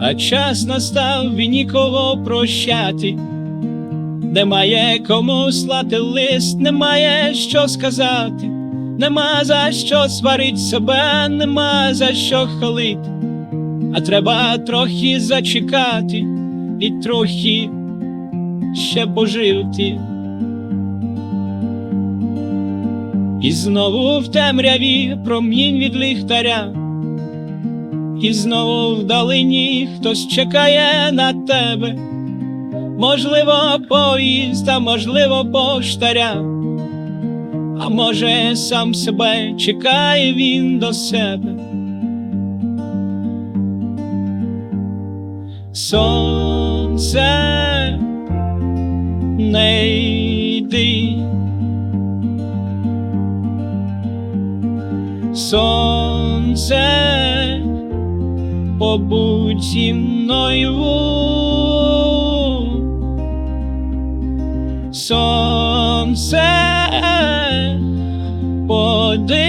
а час настав він нікого прощати. Немає кому слати лист, немає що сказати, нема за що сварить себе, нема за що хвалити, а треба трохи зачекати і трохи ще пожити. І знову в темряві промінь від ліхтаря, і знову вдалині хтось чекає на тебе, можливо, поїзд, а можливо, поштаря, а може, сам себе чекає він до себе. Сонце не йди. Сонце побудь зі мною. Сонце подивися,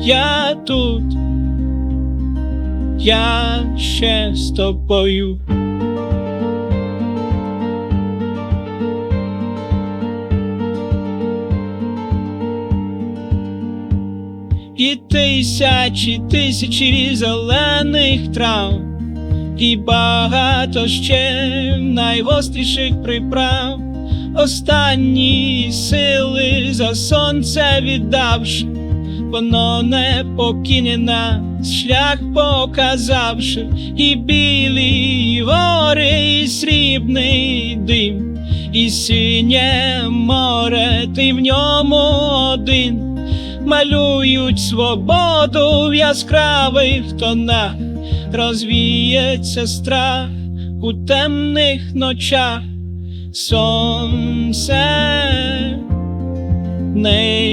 я тут, я ще з тобою. І тисячі тисячі зелених трав, і багато ще найгостріших приправ, останні сили за сонце віддавши, воно не покине нас, шлях показавши, і білі гори, і срібний дим, і синє море, ти в ньому один малюють свободу в яскравих тонах, розвіється страх у темних ночах, сонце не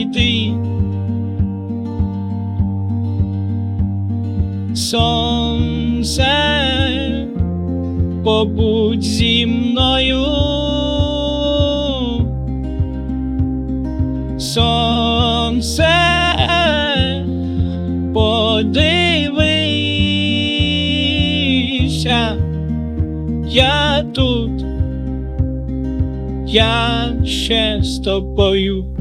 йди. Сонце побудь зі мною. Сонце подивися, я тут, я ще з тобою.